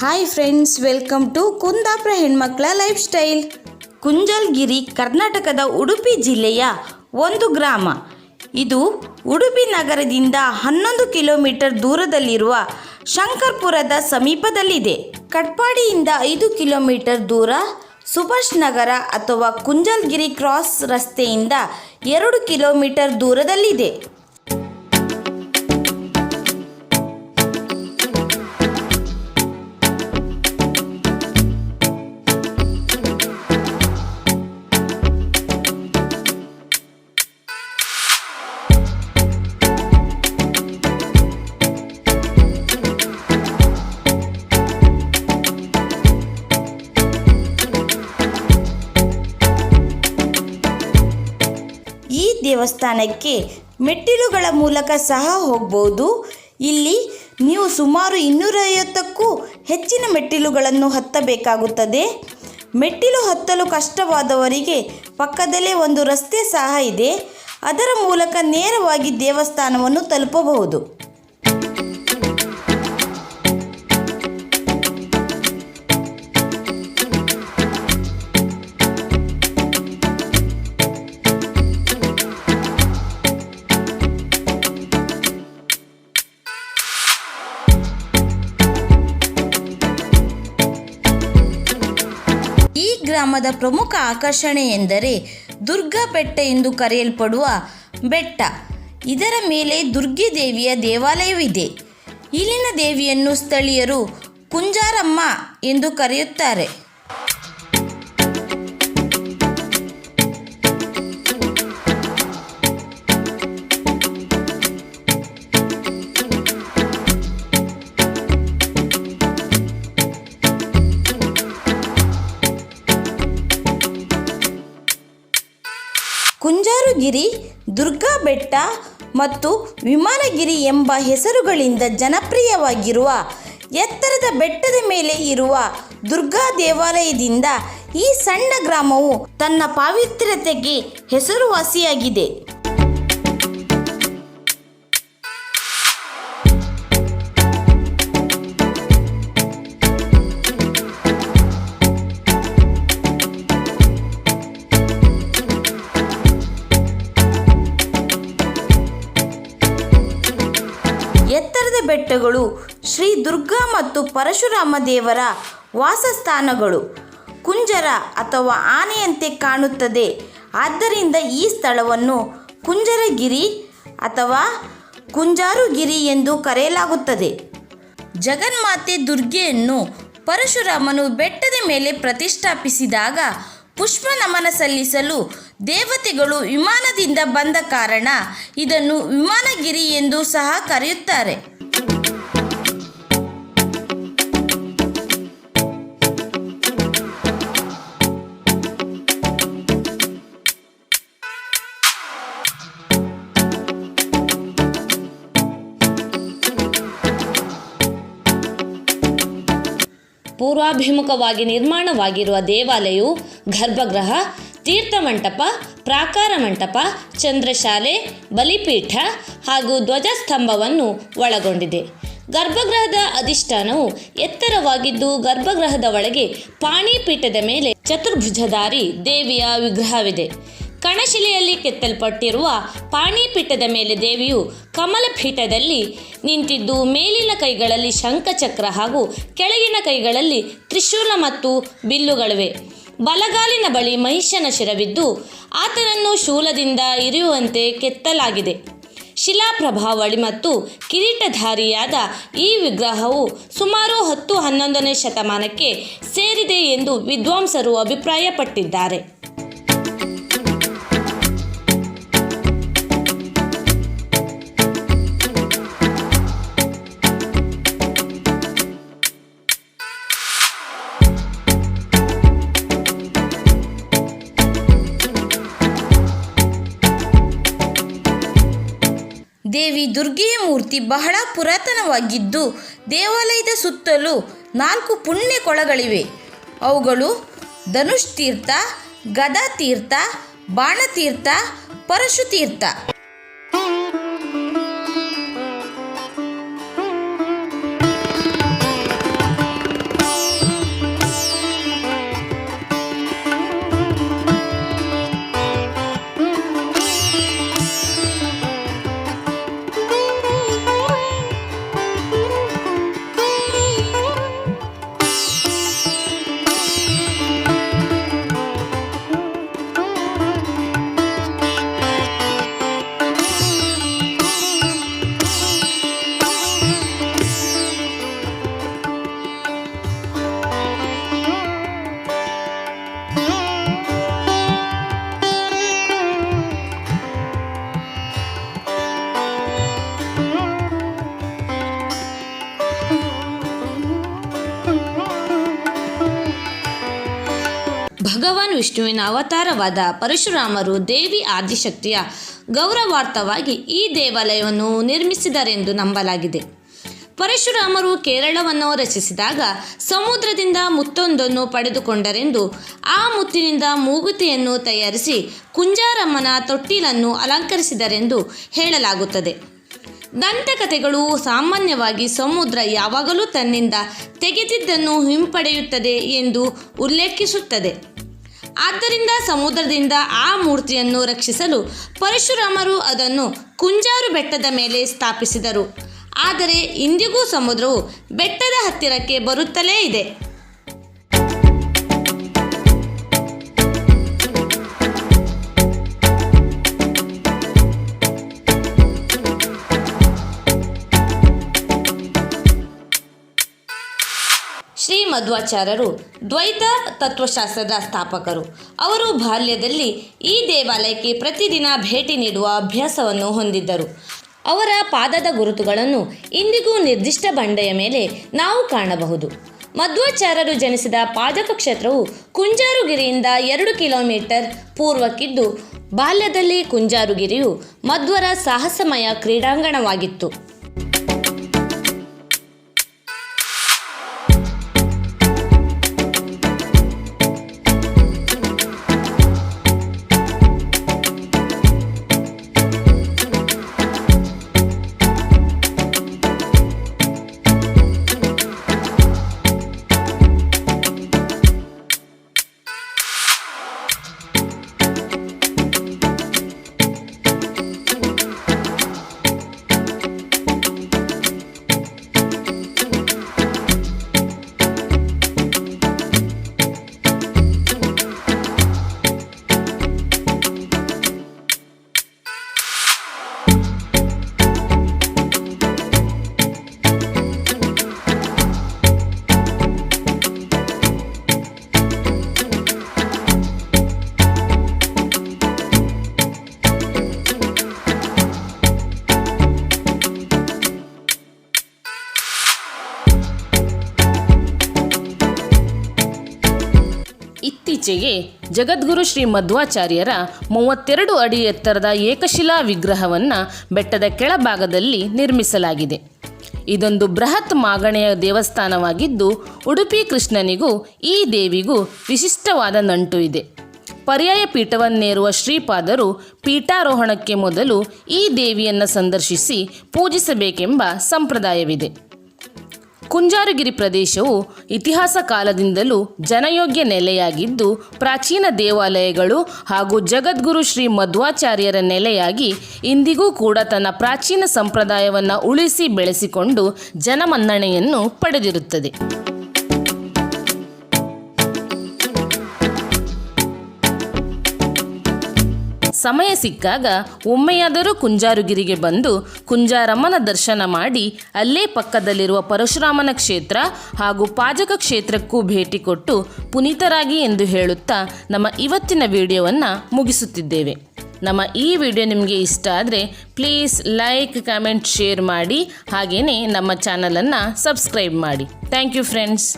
Hi friends welcome to Kundapura ಹೆಣ್ಮಕ್ಳ life style ಕುಂಜಲ್ಗಿರಿ ಕರ್ನಾಟಕದ ಉಡುಪಿ ಜಿಲ್ಲೆಯ ಒಂದು ಗ್ರಾಮ. ಇದು ಉಡುಪಿ ನಗರದಿಂದ ಹನ್ನೊಂದು ಕಿಲೋಮೀಟರ್ ದೂರದಲ್ಲಿರುವ ಶಂಕರ್ಪುರದ ಸಮೀಪದಲ್ಲಿದೆ. ಕಟ್ಪಾಡಿಯಿಂದ ಐದು ಕಿಲೋಮೀಟರ್ ದೂರ ಸುಭಾಷ್ ನಗರ ಅಥವಾ ಕುಂಜಲ್ಗಿರಿ ಕ್ರಾಸ್ ರಸ್ತೆಯಿಂದ ಎರಡು ಕಿಲೋಮೀಟರ್ ದೂರದಲ್ಲಿದೆ. ದೇವಸ್ಥಾನಕ್ಕೆ ಮೆಟ್ಟಿಲುಗಳ ಮೂಲಕ ಸಹ ಹೋಗ್ಬೋದು. ಇಲ್ಲಿ ನೀವು ಸುಮಾರು ಇನ್ನೂರೈವತ್ತಕ್ಕೂ ಹೆಚ್ಚಿನ ಮೆಟ್ಟಿಲುಗಳನ್ನು ಹತ್ತಬೇಕಾಗುತ್ತದೆ. ಮೆಟ್ಟಿಲು ಹತ್ತಲು ಕಷ್ಟವಾದವರಿಗೆ ಪಕ್ಕದಲ್ಲೇ ಒಂದು ರಸ್ತೆ ಸಹ ಇದೆ. ಅದರ ಮೂಲಕ ನೇರವಾಗಿ ದೇವಸ್ಥಾನವನ್ನು ತಲುಪಬಹುದು. ಗ್ರಾಮದ ಪ್ರಮುಖ ಆಕರ್ಷಣೆ ಎಂದರೆ ದುರ್ಗಾ ಬೆಟ್ಟ ಎಂದು ಕರೆಯಲ್ಪಡುವ ಬೆಟ್ಟ. ಇದರ ಮೇಲೆ ದುರ್ಗಿ ದೇವಿಯ ದೇವಾಲಯವಿದೆ. ಇಲ್ಲಿನ ದೇವಿಯನ್ನು ಸ್ಥಳೀಯರು ಕುಂಜಾರಮ್ಮ ಎಂದು ಕರೆಯುತ್ತಾರೆ. ಕುಂಜಾರುಗಿರಿ, ದುರ್ಗಾ ಬೆಟ್ಟ ಮತ್ತು ವಿಮಾನಗಿರಿ ಎಂಬ ಹೆಸರುಗಳಿಂದ ಜನಪ್ರಿಯವಾಗಿರುವ ಎತ್ತರದ ಬೆಟ್ಟದ ಮೇಲೆ ಇರುವ ದುರ್ಗಾ ದೇವಾಲಯದಿಂದ ಈ ಸಣ್ಣ ಗ್ರಾಮವು ತನ್ನ ಪಾವಿತ್ರ್ಯತೆಗೆ ಹೆಸರುವಾಸಿಯಾಗಿದೆ. ಎತ್ತರದ ಬೆಟ್ಟಗಳು, ಶ್ರೀ ದುರ್ಗಾ ಮತ್ತು ಪರಶುರಾಮ ದೇವರ ವಾಸಸ್ಥಾನಗಳು. ಕುಂಜರ ಅಥವಾ ಆನೆಯಂತೆ ಕಾಣುತ್ತದೆ. ಆದ್ದರಿಂದ ಈ ಸ್ಥಳವನ್ನು ಕುಂಜರಗಿರಿ ಅಥವಾ ಕುಂಜಾರುಗಿರಿ ಎಂದು ಕರೆಯಲಾಗುತ್ತದೆ. ಜಗನ್ಮಾತೆ ದುರ್ಗೆಯನ್ನು ಪರಶುರಾಮನು ಬೆಟ್ಟದ ಮೇಲೆ ಪ್ರತಿಷ್ಠಾಪಿಸಿದಾಗ ಪುಷ್ಪ ನಮನ ಸಲ್ಲಿಸಲು ದೇವತೆಗಳು ವಿಮಾನದಿಂದ ಬಂದ ಕಾರಣ ಇದನ್ನು ವಿಮಾನಗಿರಿ ಎಂದು ಸಹ ಕರೆಯುತ್ತಾರೆ. ಪೂರ್ವಾಭಿಮುಖವಾಗಿ ನಿರ್ಮಾಣವಾಗಿರುವ ದೇವಾಲಯವು ಗರ್ಭಗೃಹ ತೀರ್ಥಮಂಟಪ ಪ್ರಾಕಾರ ಮಂಟಪ, ಚಂದ್ರಶಾಲೆ, ಬಲಿಪೀಠ ಹಾಗೂ ಧ್ವಜಸ್ತಂಭವನ್ನು ಒಳಗೊಂಡಿದೆ. ಗರ್ಭಗೃಹದ ಅಧಿಷ್ಠಾನವು ಎತ್ತರವಾಗಿದ್ದು ಗರ್ಭಗೃಹದ ಒಳಗೆ ಪಾಣಿಪೀಠದ ಮೇಲೆ ಚತುರ್ಭುಜಧಾರಿ ದೇವಿಯ ವಿಗ್ರಹವಿದೆ. ಕಣಶಿಲೆಯಲ್ಲಿ ಕೆತ್ತಲ್ಪಟ್ಟಿರುವ ಪಾಣಿಪೀಠದ ಮೇಲೆ ದೇವಿಯು ಕಮಲಪೀಠದಲ್ಲಿ ನಿಂತಿದ್ದು ಮೇಲಿನ ಕೈಗಳಲ್ಲಿ ಶಂಖಚಕ್ರ ಹಾಗೂ ಕೆಳಗಿನ ಕೈಗಳಲ್ಲಿ ತ್ರಿಶೂಲ ಮತ್ತು ಬಿಲ್ಲುಗಳಿವೆ. ಬಲಗಾಲಿನ ಬಳಿ ಮಹಿಷನ ಶಿರವಿದ್ದು ಆತನನ್ನು ಶೂಲದಿಂದ ಇರಿಯುವಂತೆ ಕೆತ್ತಲಾಗಿದೆ. ಶಿಲಾಪ್ರಭಾವಳಿ ಮತ್ತು ಕಿರೀಟಧಾರಿಯಾದ ಈ ವಿಗ್ರಹವು ಸುಮಾರು ಹತ್ತು ಹನ್ನೊಂದನೇ ಶತಮಾನಕ್ಕೆ ಸೇರಿದೆ ಎಂದು ವಿದ್ವಾಂಸರು ಅಭಿಪ್ರಾಯಪಟ್ಟಿದ್ದಾರೆ. ದೇವಿ ದುರ್ಗೆಯ ಮೂರ್ತಿ ಬಹಳ ಪುರಾತನವಾಗಿದ್ದು, ದೇವಾಲಯದ ಸುತ್ತಲೂ ನಾಲ್ಕು ಪುಣ್ಯ ಕೊಳಗಳಿವೆ ಅವುಗಳು ಧನುಷ್ ತೀರ್ಥ ಗದಾ ತೀರ್ಥ ಬಾಣತೀರ್ಥ, ಪರಶುತೀರ್ಥ. ಭಗವಾನ್ ವಿಷ್ಣುವಿನ ಅವತಾರವಾದ ಪರಶುರಾಮರು ದೇವಿ ಆದಿಶಕ್ತಿಯ ಗೌರವಾರ್ಥವಾಗಿ ಈ ದೇವಾಲಯವನ್ನು ನಿರ್ಮಿಸಿದರೆಂದು ನಂಬಲಾಗಿದೆ. ಪರಶುರಾಮರು ಕೇರಳವನ್ನು ರಚಿಸಿದಾಗ ಸಮುದ್ರದಿಂದ ಮುತ್ತೊಂದನ್ನು ಪಡೆದುಕೊಂಡರೆಂದು ಆ ಮುತ್ತಿನಿಂದ ಮೂಗುತಿಯನ್ನು ತಯಾರಿಸಿ ಕುಂಜಾರಮ್ಮನ ತೊಟ್ಟಿಲನ್ನು ಅಲಂಕರಿಸಿದರೆಂದು ಹೇಳಲಾಗುತ್ತದೆ. ದಂತಕಥೆಗಳು ಸಾಮಾನ್ಯವಾಗಿ ಸಮುದ್ರ ಯಾವಾಗಲೂ ತನ್ನಿಂದ ತೆಗೆದಿದ್ದನ್ನು ಹಿಂಪಡೆಯುತ್ತದೆ ಎಂದು ಉಲ್ಲೇಖಿಸುತ್ತದೆ. ಆದ್ದರಿಂದ ಸಮುದ್ರದಿಂದ ಆ ಮೂರ್ತಿಯನ್ನು ರಕ್ಷಿಸಲು ಪರಶುರಾಮರು ಅದನ್ನು ಕುಂಜಾರು ಬೆಟ್ಟದ ಮೇಲೆ ಸ್ಥಾಪಿಸಿದರು. ಆದರೆ ಇಂದಿಗೂ ಸಮುದ್ರವು ಬೆಟ್ಟದ ಹತ್ತಿರಕ್ಕೆ ಬರುತ್ತಲೇ ಇದೆ. ಮಧ್ವಾಚಾರ್ಯರು ದ್ವೈತ ತತ್ವಶಾಸ್ತ್ರದ ಸ್ಥಾಪಕರು. ಅವರು ಬಾಲ್ಯದಲ್ಲಿ ಈ ದೇವಾಲಯಕ್ಕೆ ಪ್ರತಿದಿನ ಭೇಟಿ ನೀಡುವ ಅಭ್ಯಾಸವನ್ನು ಹೊಂದಿದ್ದರು. ಅವರ ಪಾದದ ಗುರುತುಗಳನ್ನು ಇಂದಿಗೂ ನಿರ್ದಿಷ್ಟ ಬಂಡೆಯ ಮೇಲೆ ನಾವು ಕಾಣಬಹುದು. ಮಧ್ವಾಚಾರ್ಯರು ಜನಿಸಿದ ಪಾದಕ ಕ್ಷೇತ್ರವು ಕುಂಜಾರುಗಿರಿಯಿಂದ ಎರಡು ಕಿಲೋಮೀಟರ್ ಪೂರ್ವಕ್ಕಿದ್ದು, ಬಾಲ್ಯದಲ್ಲಿ ಕುಂಜಾರುಗಿರಿಯು ಮಧ್ವರ ಸಾಹಸಮಯ ಕ್ರೀಡಾಂಗಣವಾಗಿತ್ತು. ಇತ್ತೀಚೆಗೆ ಜಗದ್ಗುರು ಶ್ರೀ ಮಧ್ವಾಚಾರ್ಯರ ಮೂವತ್ತೆರಡು ಅಡಿ ಎತ್ತರದ ಏಕಶಿಲಾ ವಿಗ್ರಹವನ್ನು ಬೆಟ್ಟದ ಕೆಳಭಾಗದಲ್ಲಿ ನಿರ್ಮಿಸಲಾಗಿದೆ. ಇದೊಂದು ಬೃಹತ್ ಮಾಗಣೆಯ ದೇವಸ್ಥಾನವಾಗಿದ್ದು, ಉಡುಪಿ ಕೃಷ್ಣನಿಗೂ ಈ ದೇವಿಗೂ ವಿಶಿಷ್ಟವಾದ ನಂಟು ಇದೆ. ಪರ್ಯಾಯ ಪೀಠವನ್ನೇರುವ ಶ್ರೀಪಾದರು ಪೀಠಾರೋಹಣಕ್ಕೆ ಮೊದಲು ಈ ದೇವಿಯನ್ನು ಸಂದರ್ಶಿಸಿ ಪೂಜಿಸಬೇಕೆಂಬ ಸಂಪ್ರದಾಯವಿದೆ. ಕುಂಜಾರುಗಿರಿ ಪ್ರದೇಶವು ಇತಿಹಾಸ ಕಾಲದಿಂದಲೂ ಜನಯೋಗ್ಯ ನೆಲೆಯಾಗಿದ್ದು, ಪ್ರಾಚೀನ ದೇವಾಲಯಗಳು ಹಾಗೂ ಜಗದ್ಗುರು ಶ್ರೀ ಮಧ್ವಾಚಾರ್ಯರ ನೆಲೆಯಾಗಿ ಇಂದಿಗೂ ಕೂಡ ತನ್ನ ಪ್ರಾಚೀನ ಸಂಪ್ರದಾಯವನ್ನು ಉಳಿಸಿ ಬೆಳೆಸಿಕೊಂಡು ಜನಮನ್ನಣೆಯನ್ನು ಪಡೆದಿರುತ್ತದೆ. ಸಮಯ ಸಿಕ್ಕಾಗ ಒಮ್ಮೆಯಾದರೂ ಕುಂಜಾರುಗಿರಿಗೆ ಬಂದು ಕುಂಜಾರಮ್ಮನ ದರ್ಶನ ಮಾಡಿ ಅಲ್ಲೇ ಪಕ್ಕದಲ್ಲಿರುವ ಪರಶುರಾಮನ ಕ್ಷೇತ್ರ ಹಾಗೂ ಪಾಜಕ ಕ್ಷೇತ್ರಕ್ಕೂ ಭೇಟಿ ಕೊಟ್ಟು ಪುನೀತರಾಗಿ ಎಂದು ಹೇಳುತ್ತಾ ನಮ್ಮ ಇವತ್ತಿನ ವಿಡಿಯೋವನ್ನು ಮುಗಿಸುತ್ತಿದ್ದೇವೆ. ನಮ್ಮ ಈ ವಿಡಿಯೋ ನಿಮಗೆ ಇಷ್ಟ ಆದರೆ ಪ್ಲೀಸ್ ಲೈಕ್ ಕಮೆಂಟ್ ಶೇರ್ ಮಾಡಿ ಹಾಗೆಯೇ ನಮ್ಮ ಚಾನಲನ್ನು ಸಬ್ಸ್ಕ್ರೈಬ್ ಮಾಡಿ. Thank you friends